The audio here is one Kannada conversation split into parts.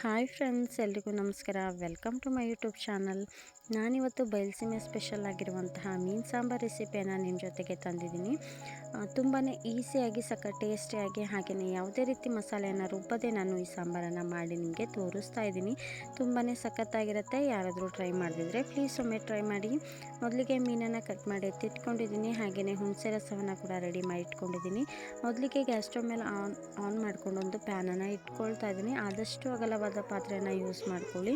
ಹಾಯ್ ಫ್ರೆಂಡ್ಸ್, ಎಲ್ರಿಗೂ ನಮಸ್ಕಾರ. Welcome to my YouTube channel. ನಾನಿವತ್ತು ಬಯಲುಸೀಮೆ ಸ್ಪೆಷಲ್ ಆಗಿರುವಂತಹ ಮೀನು ಸಾಂಬಾರ್ ರೆಸಿಪಿಯನ್ನು ನಿಮ್ಮ ಜೊತೆಗೆ ತಂದಿದ್ದೀನಿ. ತುಂಬಾ ಈಸಿಯಾಗಿ ಸಕ ಟೇಸ್ಟಿಯಾಗಿ ಹಾಗೆಯೇ ಯಾವುದೇ ರೀತಿ ಮಸಾಲೆಯನ್ನು ರುಬ್ಬದೆ ನಾನು ಈ ಸಾಂಬಾರನ್ನು ಮಾಡಿ ನಿಮಗೆ ತೋರಿಸ್ತಾ ಇದ್ದೀನಿ. ತುಂಬಾ ಸಖತ್ತಾಗಿರುತ್ತೆ. ಯಾರಾದರೂ ಟ್ರೈ ಮಾಡಿದ್ರೆ ಪ್ಲೀಸ್ ಒಮ್ಮೆ ಟ್ರೈ ಮಾಡಿ. ಮೊದಲಿಗೆ ಮೀನನ್ನು ಕಟ್ ಮಾಡಿ ಎತ್ತಿಟ್ಕೊಂಡಿದ್ದೀನಿ ಹಾಗೆಯೇ ಹುಣಸೆ ರಸವನ್ನು ಕೂಡ ರೆಡಿ ಮಾಡಿ ಇಟ್ಕೊಂಡಿದ್ದೀನಿ. ಮೊದಲಿಗೆ ಗ್ಯಾಸ್ ಸ್ಟವ್ ಮೇಲೆ ಆನ್ ಆನ್ ಮಾಡಿಕೊಂಡು ಒಂದು ಪ್ಯಾನನ್ನು ಇಟ್ಕೊಳ್ತಾ ಇದ್ದೀನಿ. ಆದಷ್ಟು ಅಗಲವಾದ ಪಾತ್ರೆಯನ್ನು ಯೂಸ್ ಮಾಡ್ಕೊಳ್ಳಿ.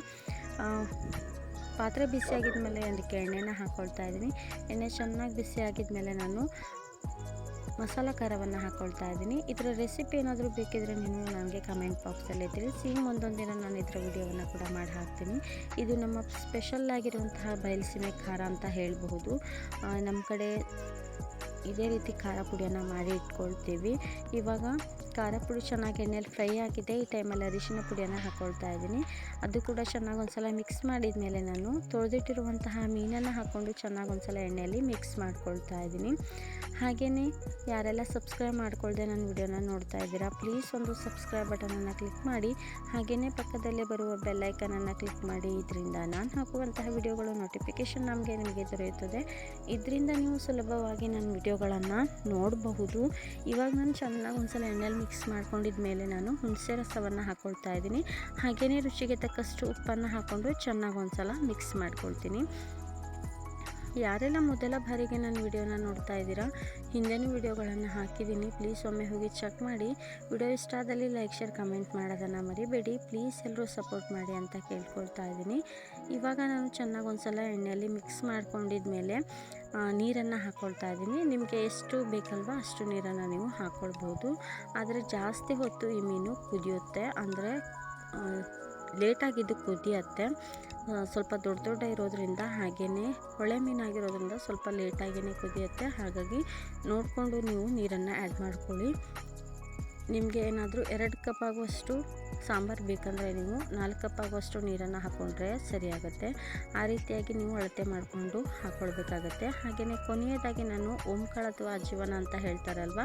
ಪಾತ್ರೆ ಬಿಸಿ ಆಗಿದ್ಮೇಲೆ ಅದಕ್ಕೆ ಎಣ್ಣೆನ ಹಾಕ್ಕೊಳ್ತಾ ಇದ್ದೀನಿ. ಎಣ್ಣೆ ಚೆನ್ನಾಗಿ ಬಿಸಿ ಆಗಿದ್ಮೇಲೆ ನಾನು ಮಸಾಲ ಖಾರವನ್ನು ಹಾಕ್ಕೊಳ್ತಾ ಇದ್ದೀನಿ. ಇದರ ರೆಸಿಪಿ ಏನಾದರೂ ಬೇಕಿದ್ರೆ ನೀವು ನನಗೆ ಕಮೆಂಟ್ ಬಾಕ್ಸಲ್ಲಿ ತಿಳಿಸಿ. ಮುಂದೊಂದು ದಿನ ನಾನು ಇದರ ವಿಡಿಯೋವನ್ನು ಕೂಡ ಮಾಡಿ ಹಾಕ್ತೀನಿ. ಇದು ನಮ್ಮ ಸ್ಪೆಷಲ್ ಆಗಿರುವಂತಹ ಬಯಲುಸೀಮೆ ಖಾರ ಅಂತ ಹೇಳಬಹುದು. ನಮ್ಮ ಕಡೆ ಇದೇ ರೀತಿ ಖಾರ ಪುಡಿಯನ್ನು ಮಾಡಿ ಇಟ್ಕೊಳ್ತೀವಿ. ಇವಾಗ ಖಾರ ಪುಡಿ ಚೆನ್ನಾಗಿ ಎಣ್ಣೆಯಲ್ಲಿ ಫ್ರೈ ಆಗಿದೆ. ಈ ಟೈಮಲ್ಲಿ ಅರಿಶಿನ ಪುಡಿಯನ್ನು ಹಾಕ್ಕೊಳ್ತಾ ಇದ್ದೀನಿ. ಅದು ಕೂಡ ಚೆನ್ನಾಗಿ ಒಂದ್ಸಲ ಮಿಕ್ಸ್ ಮಾಡಿದ ಮೇಲೆ ನಾನು ತೊಳೆದಿಟ್ಟಿರುವಂತಹ ಮೀನನ್ನು ಹಾಕ್ಕೊಂಡು ಚೆನ್ನಾಗಿ ಒಂದ್ಸಲ ಎಣ್ಣೆಯಲ್ಲಿ ಮಿಕ್ಸ್ ಮಾಡ್ಕೊಳ್ತಾ ಇದ್ದೀನಿ. ಹಾಗೆಯೇ ಯಾರೆಲ್ಲ ಸಬ್ಸ್ಕ್ರೈಬ್ ಮಾಡ್ಕೊಳ್ಳದೆ ನನ್ನ ವಿಡಿಯೋನ ನೋಡ್ತಾ ಇದ್ದೀರಾ, ಪ್ಲೀಸ್ ಒಂದು ಸಬ್ಸ್ಕ್ರೈಬ್ ಬಟನನ್ನು ಕ್ಲಿಕ್ ಮಾಡಿ. ಹಾಗೆಯೇ ಪಕ್ಕದಲ್ಲೇ ಬರುವ ಬೆಲ್ಲೈಕನನ್ನು ಕ್ಲಿಕ್ ಮಾಡಿ. ಇದರಿಂದ ನಾನು ಹಾಕುವಂತಹ ವಿಡಿಯೋಗಳು ನೋಟಿಫಿಕೇಶನ್ ನಮಗೆ ನಿಮಗೆ ದೊರೆಯುತ್ತದೆ. ಇದರಿಂದ ನೀವು ಸುಲಭವಾಗಿ ನನ್ನ ವಿಡಿಯೋಗಳನ್ನು ನೋಡಬಹುದು. ಇವಾಗ ನಾನು ಚೆನ್ನಾಗಿ ಒಂದ್ಸಲ ಎಣ್ಣೆಲಿ ಮಿಕ್ಸ್ ಮಾಡ್ಕೊಂಡಿದ ಮೇಲೆ ನಾನು ಹುಣಸೆ ರಸವನ್ನು ಹಾಕ್ಕೊಳ್ತಾ ಇದ್ದೀನಿ. ಹಾಗೆಯೇ ರುಚಿಗೆ ತಕ್ಕಷ್ಟು ಉಪ್ಪನ್ನು ಹಾಕ್ಕೊಂಡು ಚೆನ್ನಾಗಿ ಒಂದ್ಸಲ ಮಿಕ್ಸ್ ಮಾಡ್ಕೊಳ್ತೀನಿ. ಯಾರೆಲ್ಲ ಮೊದಲ ಬಾರಿಗೆ ನನ್ನ ವಿಡಿಯೋನ ನೋಡ್ತಾ ಇದ್ದೀರಾ, ಹಿಂದೆನೂ ವಿಡಿಯೋಗಳನ್ನು ಹಾಕಿದ್ದೀನಿ. ಪ್ಲೀಸ್ ಒಮ್ಮೆ ಹೋಗಿ ಚೆಕ್ ಮಾಡಿ. ವಿಡಿಯೋ ಇಷ್ಟ ಆದಲ್ಲಿ ಲೈಕ್, ಶೇರ್, ಕಮೆಂಟ್ ಮಾಡೋದನ್ನು ಮರಿಬೇಡಿ. ಪ್ಲೀಸ್ ಎಲ್ಲರೂ ಸಪೋರ್ಟ್ ಮಾಡಿ ಅಂತ ಕೇಳ್ಕೊಳ್ತಾ ಇದ್ದೀನಿ. ಇವಾಗ ನಾನು ಚೆನ್ನಾಗಿ ಒಂದ್ಸಲ ಎಣ್ಣೆಯಲ್ಲಿ ಮಿಕ್ಸ್ ಮಾಡ್ಕೊಂಡಿದ ಮೇಲೆ ನೀರನ್ನು ಹಾಕ್ಕೊಳ್ತಾ ಇದ್ದೀನಿ. ನಿಮಗೆ ಎಷ್ಟು ಬೇಕಲ್ವ ಅಷ್ಟು ನೀರನ್ನು ನೀವು ಹಾಕ್ಕೊಳ್ಬೋದು ಆದರೆ ಜಾಸ್ತಿ ಹೊತ್ತು ಈ ಮೀನು ಕುದಿಯುತ್ತೆ. ಅಂದರೆ ಲೇಟಾಗಿದ್ದು ಕುದಿಯತ್ತೆ. ಸ್ವಲ್ಪ ದೊಡ್ಡ ದೊಡ್ಡ ಇರೋದ್ರಿಂದ ಹಾಗೇ ಹೊಳೆ ಮೀನಾಗಿರೋದ್ರಿಂದ ಸ್ವಲ್ಪ ಲೇಟಾಗಿಯೇ ಕುದಿಯತ್ತೆ. ಹಾಗಾಗಿ ನೋಡಿಕೊಂಡು ನೀವು ನೀರನ್ನು ಆ್ಯಡ್ ಮಾಡ್ಕೊಳ್ಳಿ. ನಿಮಗೆ ಏನಾದರೂ ಎರಡು ಕಪ್ ಆಗುವಷ್ಟು ಸಾಂಬಾರು ಬೇಕಂದರೆ ನೀವು ನಾಲ್ಕು ಕಪ್ ಆಗುವಷ್ಟು ನೀರನ್ನು ಹಾಕ್ಕೊಂಡ್ರೆ ಸರಿಯಾಗುತ್ತೆ ಆ ರೀತಿಯಾಗಿ ನೀವು ಅಳತೆ ಮಾಡಿಕೊಂಡು ಹಾಕ್ಕೊಳ್ಬೇಕಾಗತ್ತೆ ಹಾಗೆಯೇ ಕೊನೆಯದಾಗಿ ನಾನು ಓಂಕಾಳ ಅಥವಾ ಅಜೀವನ ಅಂತ ಹೇಳ್ತಾರಲ್ವ,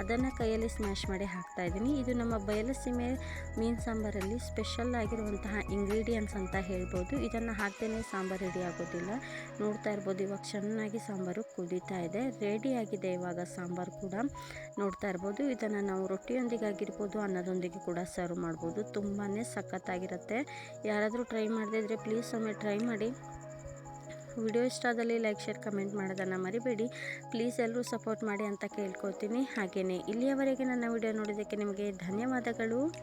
ಅದನ್ನು ಕೈಯಲ್ಲಿ ಸ್ಮ್ಯಾಶ್ ಮಾಡಿ ಹಾಕ್ತಾಯಿದ್ದೀನಿ ಇದು ನಮ್ಮ ಬಯಲಸೀಮೆ ಮೀನು ಸಾಂಬಾರಲ್ಲಿ ಸ್ಪೆಷಲ್ ಆಗಿರುವಂತಹ ಇಂಗ್ರೀಡಿಯೆಂಟ್ಸ್ ಅಂತ ಹೇಳ್ಬೋದು. ಇದನ್ನು ಹಾಕ್ದೇ ಸಾಂಬಾರು ರೆಡಿ ಆಗೋದಿಲ್ಲ. ನೋಡ್ತಾ ಇರ್ಬೋದು, ಇವಾಗ ಚೆನ್ನಾಗಿ ಸಾಂಬಾರು ಕುದೀತಾ ಇದೆ. ರೆಡಿಯಾಗಿದೆ ಇವಾಗ ಸಾಂಬಾರು ಕೂಡ. ನೋಡ್ತಾ ಇರ್ಬೋದು, ಇದನ್ನು ನಾವು ರೊಟ್ಟಿಯೊಂದಿಗೆ ಆಗಿರ್ಬೋದು ಅನ್ನದೊಂದಿಗೆ ಕೂಡ ಸರ್ವ್ ಮಾಡ್ಬೋದು. ತುಂಬಾ ಸಖತ್ತಾಗಿರುತ್ತೆ. ಯಾರಾದರೂ ಟ್ರೈ ಮಾಡದಿದ್ರೆ ಪ್ಲೀಸ್ ಒಮ್ಮೆ ಟ್ರೈ ಮಾಡಿ. ವಿಡಿಯೋ ಇಷ್ಟ ಆದಲ್ಲಿ ಲೈಕ್ ಶೇರ್ ಕಮೆಂಟ್ ಮಾಡೋದನ್ನು ಮರಿಬೇಡಿ. ಪ್ಲೀಸ್ ಎಲ್ಲರೂ ಸಪೋರ್ಟ್ ಮಾಡಿ ಅಂತ ಕೇಳ್ಕೊತೀನಿ ಹಾಗೆಯೇ ಇಲ್ಲಿಯವರೆಗೆ ನನ್ನ ವಿಡಿಯೋ ನೋಡಿದ್ದಕ್ಕೆ ನಿಮಗೆ ಧನ್ಯವಾದಗಳು.